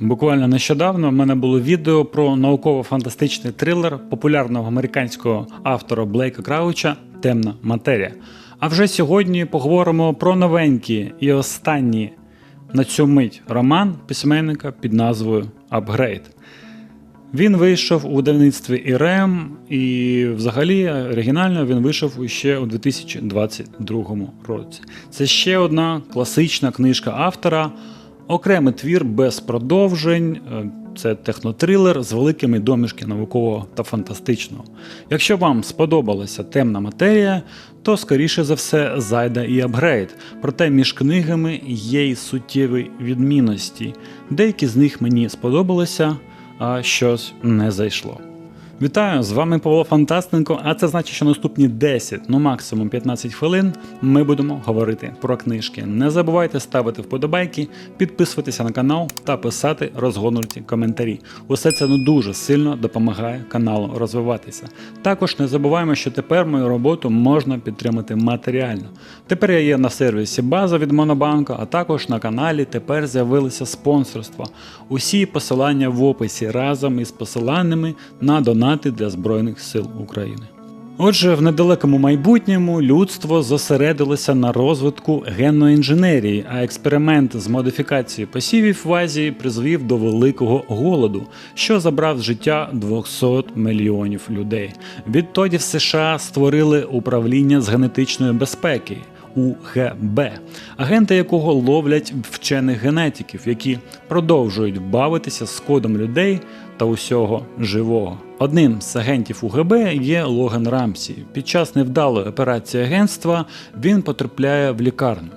Буквально нещодавно в мене було відео про науково-фантастичний трилер популярного американського автора Блейка Крауча Темна матерія. А вже сьогодні поговоримо про новенький і останній на цю мить роман письменника під назвою Апгрейд. Він вийшов у видавництві ІРЕМ, і взагалі оригінально він вийшов ще у 2022 році. Це ще одна класична книжка автора, окремий твір без продовжень. е, Це технотрилер з великими домішки наукового та фантастичного. Якщо вам сподобалася темна матерія, то скоріше за все зайде і апгрейд. Проте між книгами є й суттєві відмінності. Деякі з них мені сподобалися, а щось не зайшло. Вітаю, з вами Павло Фантастенко, а це значить, що наступні 10, ну максимум 15 хвилин ми будемо говорити про книжки. Не забувайте ставити вподобайки, підписуватися на канал та писати розгорнуті коментарі. Усе це ну дуже сильно допомагає каналу розвиватися. Також не забуваємо, що тепер мою роботу можна підтримати матеріально. Тепер я є на сервісі База від Монобанку, а також на каналі тепер з'явилися спонсорства. Усі посилання в описі разом із посиланнями на донати для Збройних сил України. Отже, в недалекому майбутньому людство зосередилося на розвитку генної інженерії, а експеримент з модифікацією посівів в Азії призвів до великого голоду, що забрав життя 200 мільйонів людей. Відтоді в США створили управління з генетичної безпеки. УГБ, агенти якого ловлять вчених генетиків, які продовжують бавитися з кодом людей та усього живого. Одним з агентів УГБ є Логан Рамсі. Під час невдалої операції агентства він потрапляє в лікарню.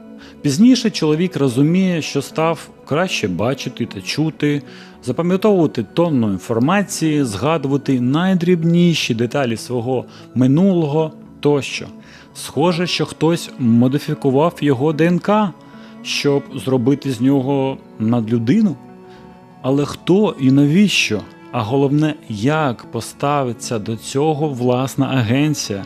Пізніше чоловік розуміє, що став краще бачити та чути, запам'ятовувати тонну інформації, згадувати найдрібніші деталі свого минулого тощо. Схоже, що хтось модифікував його ДНК, щоб зробити з нього надлюдину. Але хто і навіщо? А головне, як поставиться до цього власна агенція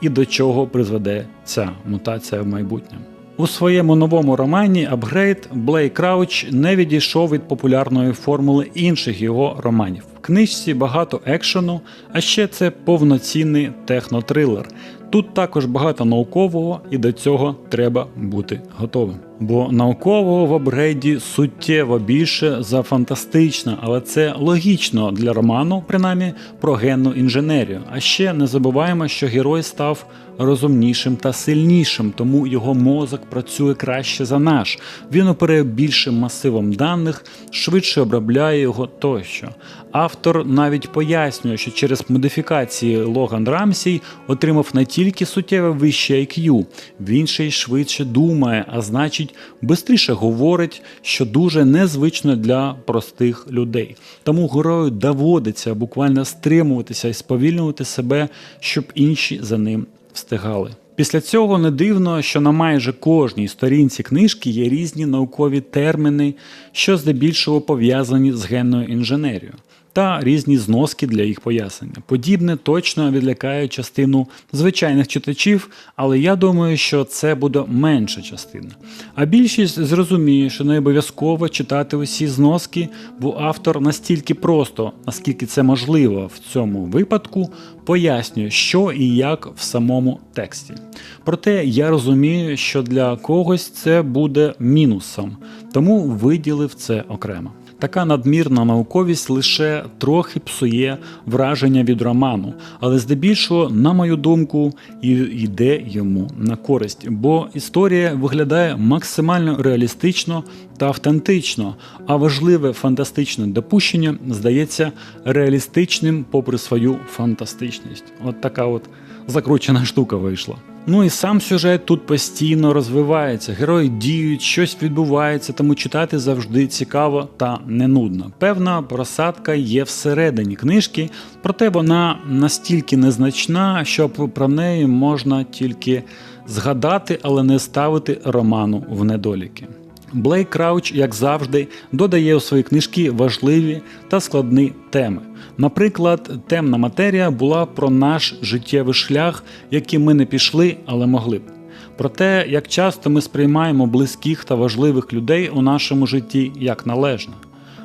і до чого призведе ця мутація в майбутньому. У своєму новому романі Апгрейд Блей Крауч не відійшов від популярної формули інших його романів. В книжці багато екшену, а ще це повноцінний технотрилер. Тут також багато наукового, і до цього треба бути готовим. Бо наукового в апгрейді суттєво більше за фантастично, але це логічно для роману, принаймні, про генну інженерію. А ще не забуваємо, що герой став розумнішим та сильнішим, тому його мозок працює краще за наш. Він оперує більшим масивом даних, швидше обробляє його тощо. Автор навіть пояснює, що через модифікації Логан Рамсій отримав не тільки суттєво вище IQ, він ще й швидше думає, а значить, швидше говорить, що дуже незвично для простих людей. Тому герою доводиться буквально стримуватися і сповільнювати себе, щоб інші за ним встигали. Після цього не дивно, що на майже кожній сторінці книжки є різні наукові терміни, що здебільшого пов'язані з генною інженерією. Та різні зноски для їх пояснення. Подібне точно відлякає частину звичайних читачів, але я думаю, що це буде менша частина. А більшість зрозуміє, що не обов'язково читати усі зноски, бо автор настільки просто, наскільки це можливо в цьому випадку, пояснює, що і як в самому тексті. Проте я розумію, що для когось це буде мінусом, тому виділив це окремо. Така надмірна науковість лише трохи псує враження від роману, але здебільшого, на мою думку, і йде йому на користь, бо історія виглядає максимально реалістично та автентично, а важливе фантастичне допущення здається реалістичним попри свою фантастичність. От така от закручена штука вийшла. Ну і сам сюжет тут постійно розвивається. Герої діють, щось відбувається, тому читати завжди цікаво та не нудно. Певна просадка є всередині книжки, проте вона настільки незначна, що про неї можна тільки згадати, але не ставити роману в недоліки. Блейк Крауч, як завжди, додає у свої книжки важливі та складні теми. Наприклад, темна матерія була про наш життєвий шлях, яким ми не пішли, але могли б. Про те, як часто ми сприймаємо близьких та важливих людей у нашому житті як належне.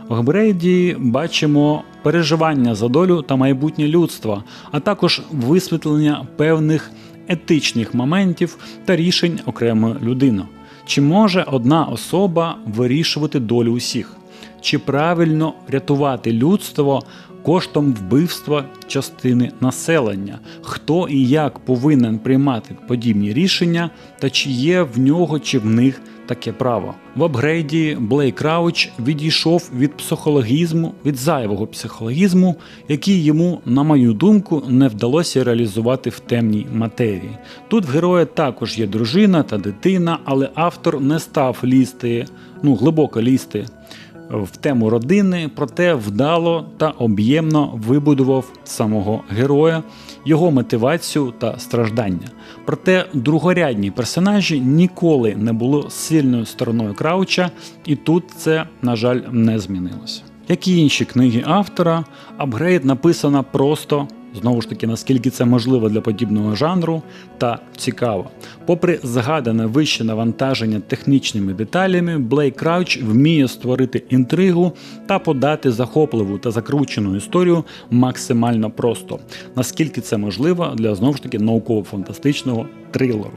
В апгрейді бачимо переживання за долю та майбутнє людства, а також висвітлення певних етичних моментів та рішень окремої людини. Чи може одна особа вирішувати долю усіх? Чи правильно рятувати людство коштом вбивства частини населення? Хто і як повинен приймати подібні рішення, та чи є в нього чи в них таке право? В апгрейді Блейк Крауч відійшов від психологізму, від зайвого психологізму, який йому, на мою думку, не вдалося реалізувати в темній матерії. Тут в героя також є дружина та дитина, але автор не став лізти, ну глибоко лізти в тему родини, проте вдало та об'ємно вибудував самого героя, його мотивацію та страждання. Проте другорядні персонажі ніколи не було сильною стороною Крауча, і тут це, на жаль, не змінилося. Як і інші книги автора, апгрейд написана просто. Знову ж таки, наскільки це можливо для подібного жанру та цікаво. Попри згадане вище навантаження технічними деталями, Блейк Крауч вміє створити інтригу та подати захопливу та закручену історію максимально просто, наскільки це можливо для знову ж таки науково-фантастичного трилеру.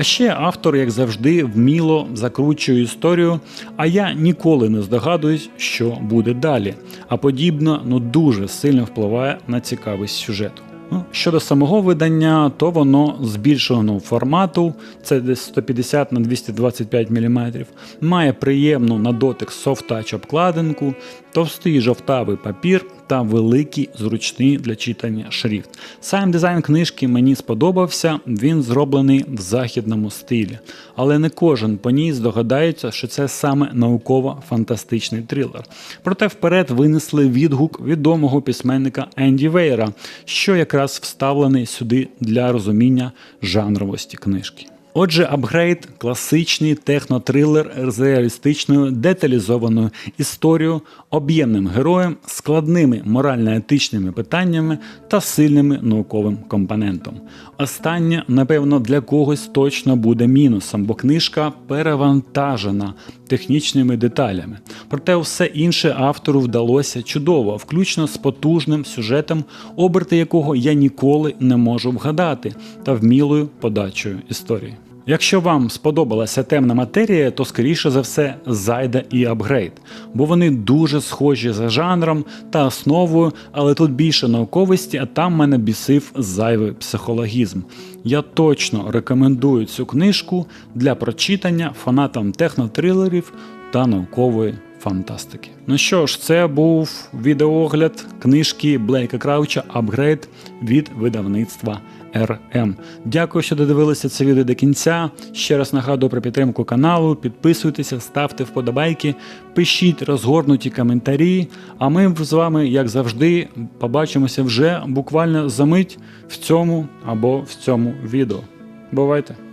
А ще автор, як завжди, вміло закручує історію, а я ніколи не здогадуюсь, що буде далі. А подібно ну дуже сильно впливає на цікавість сюжету. Ну, щодо самого видання, то воно збільшеного формату, це десь 150 на 225 мм, має приємну на дотик софт-тач обкладинку, товстий жовтавий папір та великий зручний для читання шрифт. Сам дизайн книжки мені сподобався, він зроблений в західному стилі, але не кожен по ній здогадається, що це саме науково-фантастичний трилер. Проте вперед винесли відгук відомого письменника Енді Вейра, що якраз вставлений сюди для розуміння жанровості книжки. Отже, апгрейд класичний технотрилер з реалістичною деталізованою історією, об'ємним героєм, складними морально-етичними питаннями та сильним науковим компонентом. Останнє, напевно, для когось точно буде мінусом, бо книжка перевантажена технічними деталями. Проте все інше автору вдалося чудово, включно з потужним сюжетом, оберти якого я ніколи не можу вгадати, та вмілою подачею історії. Якщо вам сподобалася темна матерія, то скоріше за все зайде і апгрейд, бо вони дуже схожі за жанром та основою, але тут більше науковості, а там мене бісив зайвий психологізм. Я точно рекомендую цю книжку для прочитання фанатам технотрилерів та наукової фантастики. Ну що ж, це був відеоогляд книжки Блейка Крауча Апгрейд від видавництва РМ. Дякую, що додивилися це відео до кінця. Ще раз нагадую про підтримку каналу. Підписуйтеся, ставте вподобайки, пишіть розгорнуті коментарі. А ми з вами, як завжди, побачимося вже буквально за мить в цьому або в цьому відео. Бувайте!